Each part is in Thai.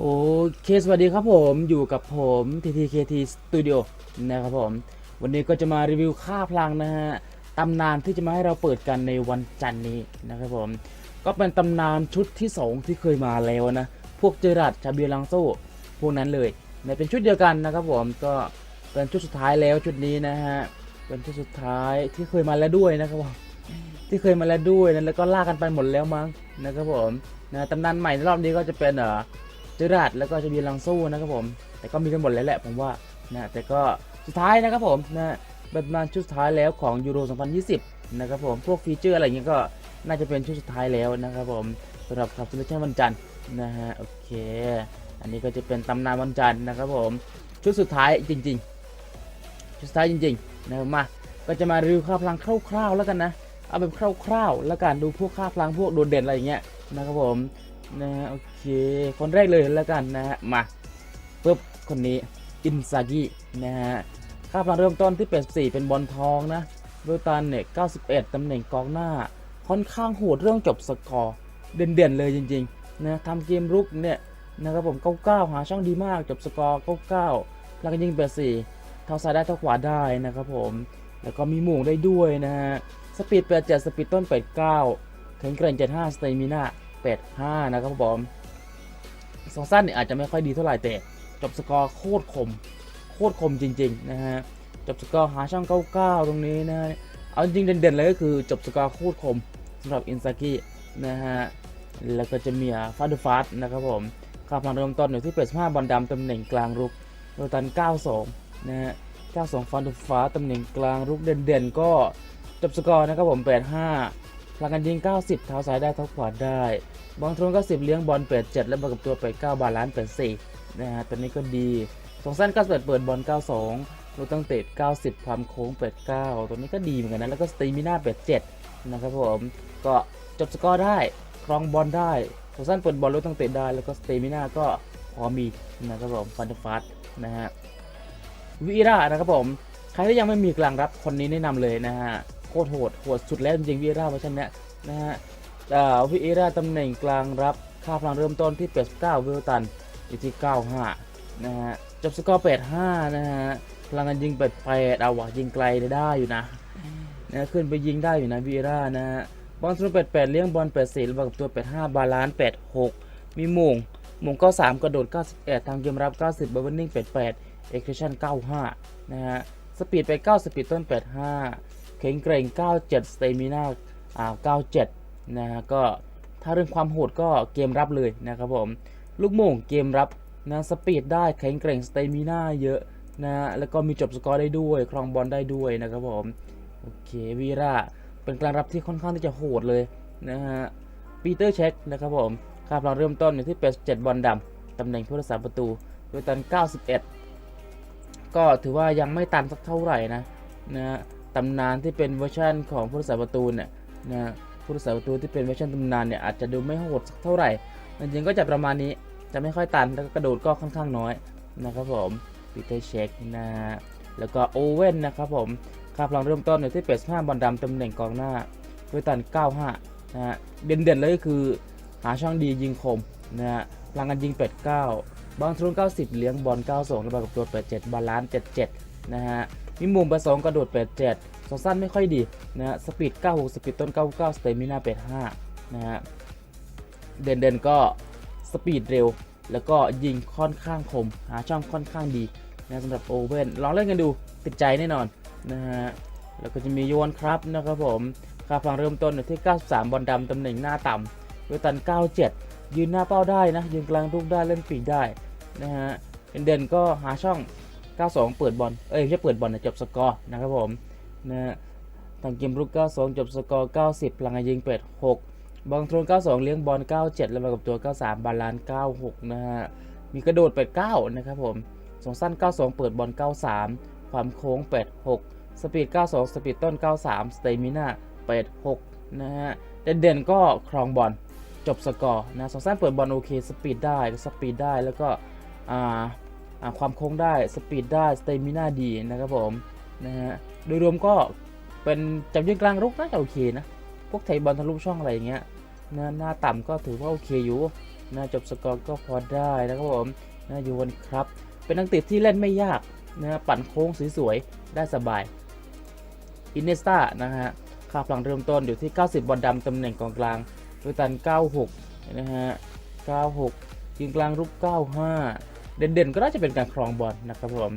โอเคสวัสดีครับผมอยู่กับผม TTKT Studio นะครับผม วันนี้ก็จะมารีวิวค่าพลังนะฮะตำนานที่จะมาให้เราเปิดกันในวันจันทร์นี้นะครับผม ก็เป็นตำนานชุดที่ 2 ที่เคยมาแล้วนะ พวกเจอรัดชาเบียลังโซ่พวกนั้นเลยในเป็นชุดเดียวกันนะครับผมก็เป็นชุดสุดท้ายแล้วชุดนี้นะฮะเป็นชุดสุดท้ายที่เคยมาแล้วด้วยนะครับผมที่เคยมาแล้วด้วยนะแล้วก็ลากกันไปหมดแล้วมั้งนะครับผมนะตำนานใหม่ในรอบนี้ก็จะเป็นเอ่อ เจอราดแล้วก็จะมีลังสู้นะครับผม แต่ก็มีกันหมดแล้วแหละผมว่านะแต่ก็สุดท้ายนะครับผมนะเป็นมาชุดสุดท้ายแล้วของยูโร 2020 นะครับผม พวกฟีเจอร์อะไรเงี้ยก็น่าจะเป็นชุดสุดท้ายแล้วนะครับผมสำหรับขับซิเลชันวันจันทร์นะฮะโอเค อันนี้ก็จะเป็นตำนานวันจันทร์นะครับผม ชุดสุดท้ายจริง ๆ ชุดสุดท้ายจริงๆนะครับมาก็จะมารีวิวค่าพลังคร่าวๆแล้วกันนะเอาแบบคร่าวๆแล้วกันดูพวกค่าพลังพวกโดดเด่นอะไรอย่างเงี้ยนะครับผมนะฮะโอเค คนแรกเลยแล้วกันนะฮะ มาปุ๊บคนนี้อินซากินะฮะ ค่าพลังเริ่มต้นที่ 84 เป็นบอลทองนะเวลตันเนี่ย 91 ตำแหน่งกองหน้า ค่อนข้างโหดเรื่องจบสกอร์ เด่นๆเลยจริงๆนะทำเกมรุกเนี่ยนะครับผม 99 หาช่องดีมากจบสกอร์ 99พลังยิง84เท้าซ้ายได้เท้าขวาได้นะครับผม แล้วก็มีหม่งได้ด้วยนะฮะ สปีด 87 สปีดต้น 89แข็งแกร่ง75 สเตมิน่า85 นะครับผม สองสั้นเนี่ยอาจจะไม่ค่อยดีเท่าไหร่แต่จบสกอร์โคตรคม โคตรคมจริง ๆ นะฮะ จบสกอร์หาช่อง 99 ตรงนี้นะเอาจริงเด่นๆเลยก็คือจบสกอร์โคตรคมสำหรับอินซากินะฮะ แล้วก็จะมีฟาดูฟาสนะครับผมค่าพลังเริ่มต้นอยู่ที่85บอลดำตำแหน่งกลางรุกโรตัน 92 นะฮะ 92ฟาดูฟาสตำแหน่งกลางรุกเด่นๆ ก็จบสกอร์นะครับผม 85 พลังกันยิง 90 เท้าซ้ายได้เท้าขวาได้บอลทรงก็ 10 เลี้ยงบอลเปิด 7 และบอลกับตัวเปิด 9 บาลานซ์เปิด4นะฮะตัวนี้ก็ดีสองสั้นก็เปิดเปิดบอล 92 ลูกตั้งเตะ90 ความโค้งเปิด 9 ตัวนี้ก็ดีเหมือนกันนะ แล้วก็สตีมิน่าเปิด 7 นะครับผม ก็จบสกอร์ได้ ครองบอลได้สองสั้นเปิดบอลลูกตั้งเตะได้ แล้วก็สตีมิน่าก็พอมีนะครับผมฟันเดฟาสนะฮะวิรานะครับผม ใครที่ยังไม่มีกลางรับคนนี้แนะนำเลยนะฮะ ตรโหดโหดสุดแล้วจริงวิราเวอร์ชันเนี้ยนะฮะวิเอราตำแหน่งกลางรับค่าพลังเริ่มต้นที่ 89 เวลตันอยู่ที่ 95 นะฮะจบสกอร์ 85 นะฮะพลังงานยิง 88 เอาวะยิงไกลได้อยู่นะนะขึ้นไปยิงได้อยู่นะวิเอรานะฮะบอลสนุก88 เลี้ยงบอล 84แล้วกับตัว 85 บาลานซ์86 มีมงม่ง93กระโดด 91 ทางเกมรับ 90บอลนิ่ง 88 เอ็กซ์ชั่น 95 นะฮะสปีดไป9สปีดต้น 85 เข่งเกรง 97 สเตมิน่าอ่า97 นะฮะ ก็ถ้าเรื่องความโหดก็เกมรับเลยนะครับผม ลูกโม่งเกมรับนะสปีดได้แข็งแกร่งสเตมิน่าเยอะนะฮะ แล้วก็มีจบสกอร์ได้ด้วย ครองบอลได้ด้วยนะครับผม โอเควีราเป็นกลางรับที่ค่อนข้างที่จะโหดเลยนะฮะ ปีเตอร์เช็คนะครับผมค่าพลังเริ่มต้นอยู่ที่87บอลดำตำแหน่งผู้รักษาประตูโดยตัน 91 ก็ถือว่ายังไม่ตันสักเท่าไหร่นะนะฮะ ตำนานที่เป็นเวอร์ชันของผู้รักษาประตูเนี่ยนะฮะผู้รักษาประตูที่เป็นเวอร์ชันตำนานเนี่ยอาจจะดูไม่โหดสักเท่าไหร่จริงๆก็จะประมาณนี้จะไม่ค่อยตันแล้วก็กระโดดก็ค่อนข้างน้อยนะครับผมปีเตอร์เช็คนะฮะแล้วก็โอเว่นนะครับผมค่าพลังเริ่มต้นอยู่ที่ 85 บอลดำตำแหน่งกองหน้าด้วยตัน 95 นะฮะเด่นๆเลยก็คือหาช่องดียิงคมนะฮะพลังกันยิง 89 บอลทะลุ90 เลี้ยงบอล 92แล้วบอลกับตัว 87 บาลานซ์ 77 นะฮะ มีมุมไปสองกระโดด 87สองสั้นไม่ค่อยดีนะฮะสปีด 96 สปีดต้น 99 สเตมิน่า85 นะฮะ เด่นๆก็สปีดเร็ว แล้วก็ยิงค่อนข้างคม หาช่องค่อนข้างดีนะสำหรับโอเว่นลองเล่นกันดูติดใจแน่นอนนะฮะ แล้วก็จะมีโยนครับนะครับผมค่าพลังเริ่มต้นอยู่ที่ 93 บอลดำตำแหน่งหน้าต่ำด้วยตัน 97 ยืนหน้าเป้าได้นะยืนกลางลูกได้เล่นปีกได้นะฮะเด่นก็หาช่อง 92 เปิดบอล เอ้ยไม่ใช่เปิดบอลนะจบสกอร์นะครับผมนะทางเกมรุก 92 จบสกอร์ 90 พลังยิงเป็ด6บอลทรน92 เลี้ยงบอล 97 แล้วมากับตัว 93 บาลานซ์96 นะฮะ มีกระโดดเป็ด9 นะครับผมสองสั้น 92 เปิดบอล 93 ความโค้งเป็ด6สปีด 92 สปีดต้น 93 สเตมิน่าเป็ด6นะฮะเด่นๆก็ครองบอลจบสกอร์นะสองสั้นเปิดบอลโอเค สปีดได้สปีดได้แล้วก็อ่า ความโค้งได้สปีดได้สเตมิน่าดีนะครับผมนะฮะโดยรวมก็เป็นจับยืนกลางรุกน่าจะโอเคนะ พวกไทยบอลทะลุช่องอะไรอย่างเงี้ยนะหน้าต่ำก็ถือว่าโอเคอยู่นะจบสกอร์ก็พอได้นะครับผมนะอยู่วนครับ เป็นนักเตะที่เล่นไม่ยากนะปั่นโค้งสวยๆได้สบายอินเนสตานะฮะค่าพลังเริ่มต้นอยู่ที่ 90 บอลดำตำแหน่งกองกลางโดยตัน 96 นะฮะ 96ยิงกลางรุก 95 เด่นๆ ก็น่าจะเป็นการครองบอลนะครับผม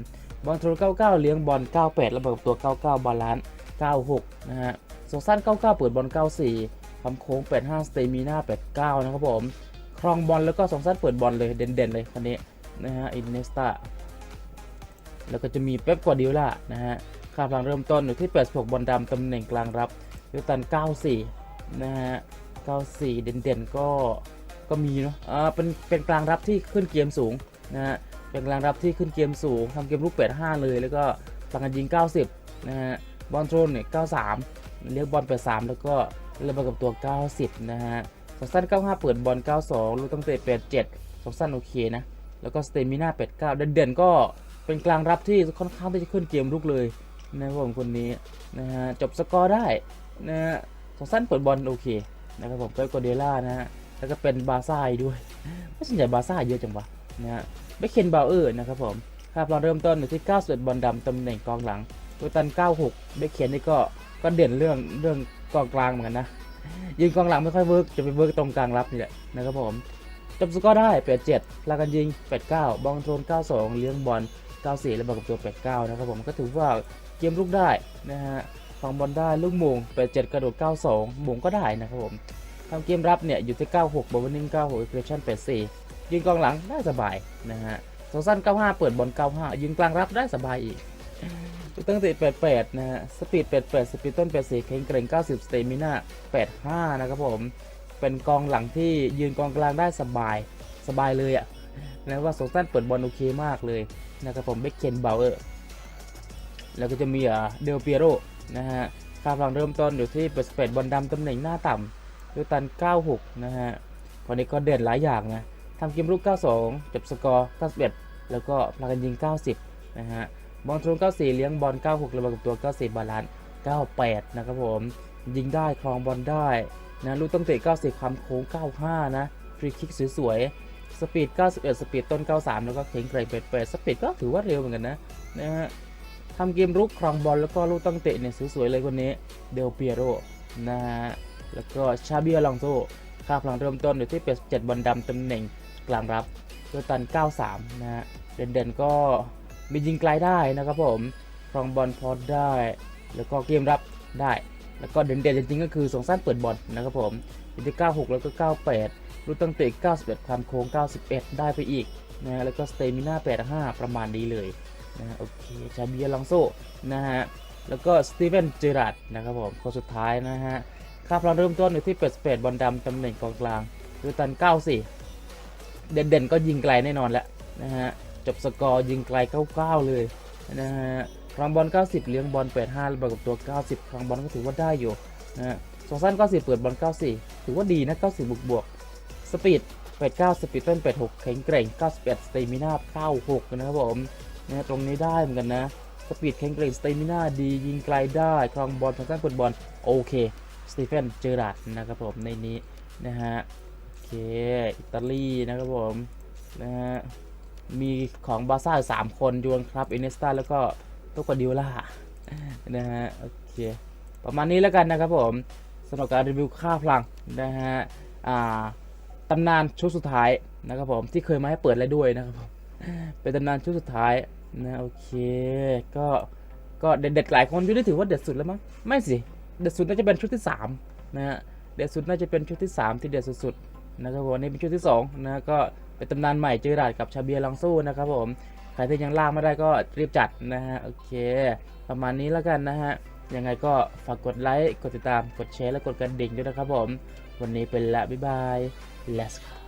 บอลทรู99 เลี้ยงบอล 98 ระเบิดตัว 99 บาลานซ์96 นะฮะสงสั้น 99 เปิดบอล 94 คำโค้ง 85 สเตมิน่า89 นะครับผม ครองบอลแล้วก็สองสั้นเปิดบอลเลยเด่นๆ เลยคันนี้นะฮะ อินเนสตาแล้วก็จะมีเป๊ปกวาดิโอล่านะฮะค่าพลังเริ่มต้นอยู่ที่ 86 บอลดำตำแหน่งกลางรับยูตัน 94 นะฮะ 94 เด่นๆ ก็ ก็มีเนาะ อ่า เป็น เป็นกลางรับที่ขึ้นเกมสูง นะฮะเป็นกลางรับที่ขึ้นเกมสูงทำเกมลูก85เลย แล้วก็พลังการยิง 90 นะฮะบอลโทนเนี่ย 93 เรียกบอล83แล้วก็เล่นบอลกับตัว 90 นะฮะสองสั้น 95 เปิดบอล 92 ลูกตั้งเตะ87สองสั้นโอเคนะ แล้วก็สเตมิน่า89เด่นๆก็เป็นกลางรับที่ค่อนข้างที่จะขึ้นเกมลุกเลยนะครับผมคนนี้นะฮะจบสกอร์ได้นะฮะสองสั้นเปิดบอลโอเคนะครับผมก็กเดล่านะฮะแล้วก็เป็นบาซ่าด้วยไม่ส่วนใหญ่บาซ่าเยอะจังวะ นะฮะเบคเคนบาวเออร์นะครับผมค่าพลังเริ่มต้นอยู่ที่ 91 บอลดำตำแหน่งกองหลังโดยตัน 96 เบคเคนนี่ก็ก็เด่นเรื่องเรื่องกองกลางเหมือนกันนะยิงกองหลังไม่ค่อยเวิร์กจะไปเวิร์กตรงกลางรับนี่แหละนะครับผมจบสกอร์ได้ 87ลากันยิง 89 บอลโทน 92 เลี้ยงบอล 94 และบอลกับตัว 89 นะครับผมก็ถือว่าเกมลุกได้นะฮะครองบอลได้ลูกโมง87 กระโดด 92โมงก็ได้นะครับผมทำเกมรับเนี่ยอยู่ที่ 96บอลวิ่ง96 e เ r ชั่น84 ยิงกองหลังได้สบายนะฮะสองสั้น95 เปิดบอล95ยิงกลางรับได้สบายอีกตั้งแต่88 นะฮะ สปีด 88 สปีดต้น 84เข่งเกรง90 สเตมิน่า 85 นะครับผม เป็นกองหลังที่ยืนกองกลางได้สบาย สบายเลยอะ่ะนะว่าสงสั้นเปิดบอลโอเคมากเลยนะครับผมเบคเคนเบลเออร์ แล้วก็จะมีอะเดลเปียโรนะฮะค่าพลังเริ่มต้นอยู่ที่88บอลดำตำแหน่งหน้าต่ำดูตัน 96 นะฮะคนนี้ก็เด่นหลายอย่างนะ ทำเกมรุก 92 จบสกอร์ 91 แล้วก็พลังกันยิง 90 นะฮะ บอลทรน94 เลี้ยงบอล 96 ระเบิดกับตัว 94 บาลานซ์98 นะครับผม ยิงได้ครองบอลได้ นะลูกตั้งเตะ 90คำโค้ง 95 นะ ฟรีคิกสวยๆ สปีด 91 สปีดต้น 93 แล้วก็เข่งเกรงเป็ดๆสปีดก็ถือว่าเร็วเหมือนกันนะ นะฮะทำเกมรุกครองบอล แล้วก็ลูกตั้งเตะเนี่ยสวยๆเลยคนนี้ เดลเปียโร นะฮะ แล้วก็ชาเบียลองโซค่าพลังเริ่มต้นอยู่ที่87บอลดำตำแหน่ง กลางรับโดยตัน 93 นะฮะเด่นๆก็มียิงไกลได้นะครับผมครองบอลพอได้ แล้วก็เกมรับได้ แล้วก็เด่นๆจริงๆก็คือสองสั้นเปิดบอลนะครับผมอยู่ที่ 96 แล้วก็ 98 รูตั้งเตะ91 ความโค้ง 91 ได้ไปอีกนะฮะแล้วก็สเตมิน่า 85 ประมาณนี้เลยนะโอเคชาเบียลองโซนะฮะ แล้วก็สตีเวนเจอราร์ดนะครับผมคนสุดท้ายนะฮะ ค่าพลังเริ่มต้นอยู่ที่ 88 บอลดำตำแหน่งกองกลางดูตัน 94 เด่นๆก็ยิงไกลแน่นอนแล้วนะฮะจบสกอร์ยิงไกล99เลยนะฮะครองบอล 90 เลี้ยงบอล 85ระกับตัว 90 ครองบอลก็ถือว่าได้อยู่นะฮะสองสั้น90 เปิดบอล 94 ถือว่าดีนะ 90 บวกบวกสปีด89 สปีดเต้น86 แข็งแกร่ง 91 สเตมิน่า96 นะครับผมนะตรงนี้ได้เหมือนกันนะ สปีดแข็งแกร่ง สเตมิน่าดียิงไกลได้ครองบอลทางด้านเปิดบอล โอเค สตีเฟน เจอราร์ดนะครับผมในนี้นะฮะ เคอิตาลีนะครับผมนะฮะมีของบาซ่าสามคนยวนครับอินเนสตาแล้วก็โตกวาดิโอล่านะฮะโอเคประมาณนี้แล้วกันนะครับผมสำหรับการรีวิวค่าพลังนะฮะอ่าตำนานชุดสุดท้ายนะครับผมที่เคยมาให้เปิดแล้วด้วยนะครับผมเป็นตำนานชุดสุดท้ายนะโอเคก็ก็เด็ดๆหลายคนยู่ได้ถือว่าเด็ดสุดแล้วมั้งไม่สิเด็ดสุดน่าจะเป็นชุดที่สามนะฮะเด็ดสุดน่าจะเป็นชุดที่สามที่เด็ดสุดๆ นะครับผมอันนี่เป็นชุดที่สองนะฮะก็เป็นตำนานใหม่เจอราดกับชาเบียลองสู้นะครับผมใครที่ยังล่าไม่ได้ก็รีบจัดนะฮะโอเค ประมาณนี้แล้วกันนะฮะยังไงก็ฝากกดไลค์กดติดตามกดแชร์และกดกระดิ่งด้วยนะครับผม วันนี้เป็นละบ๊ายบาย let's go